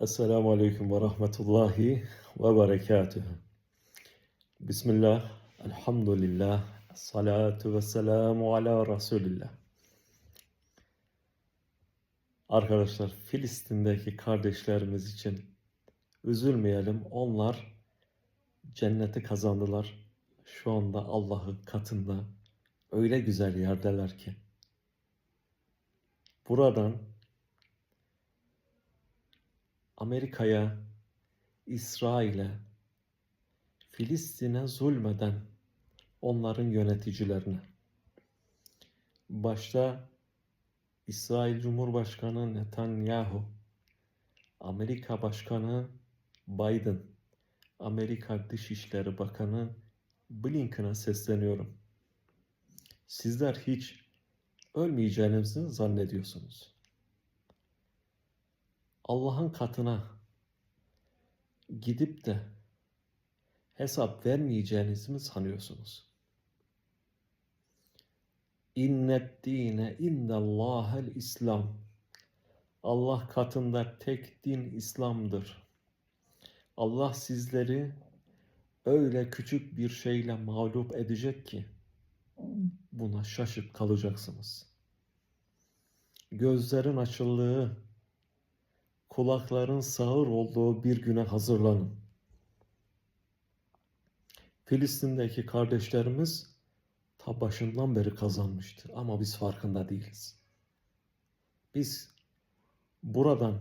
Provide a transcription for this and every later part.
Esselamu Aleyküm ve Rahmetullahi ve Berekatühü. Bismillah, Elhamdülillah, Salatu ve Selamu ala Resulillah. Arkadaşlar Filistin'deki kardeşlerimiz için üzülmeyelim. Onlar cenneti kazandılar. Şu anda Allah'ın katında öyle güzel yerdeler ki. Buradan Amerika'ya, İsrail'e, Filistin'e zulmeden onların yöneticilerine, başta İsrail Cumhurbaşkanı Netanyahu, Amerika Başkanı Biden, Amerika Dışişleri Bakanı Blinken'a sesleniyorum. Sizler hiç ölmeyeceğinizi zannediyorsunuz. Allah'ın katına gidip de hesap vermeyeceğinizi mi sanıyorsunuz? İnnet dine indallahel İslam. Allah katında tek din İslam'dır. Allah sizleri öyle küçük bir şeyle mağlup edecek ki buna şaşıp kalacaksınız. Gözlerin açıldığı, kulakların sağır olduğu bir güne hazırlanın. Filistin'deki kardeşlerimiz ta başından beri kazanmıştır ama biz farkında değiliz. Biz buradan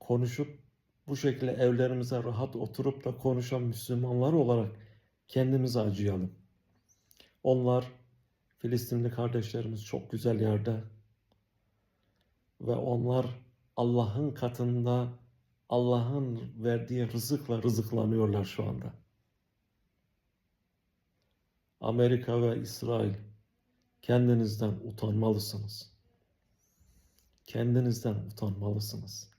konuşup bu şekilde evlerimize rahat oturup da konuşan Müslümanlar olarak kendimize acıyalım. Onlar Filistinli kardeşlerimiz çok güzel yerde ve onlar Allah'ın katında Allah'ın verdiği rızıkla rızıklanıyorlar şu anda. Amerika ve İsrail kendinizden utanmalısınız. Kendinizden utanmalısınız.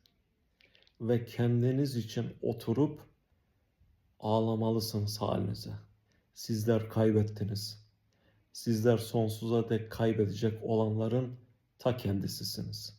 Ve kendiniz için oturup ağlamalısınız halinize. Sizler kaybettiniz. Sizler sonsuza dek kaybedecek olanların ta kendisisiniz.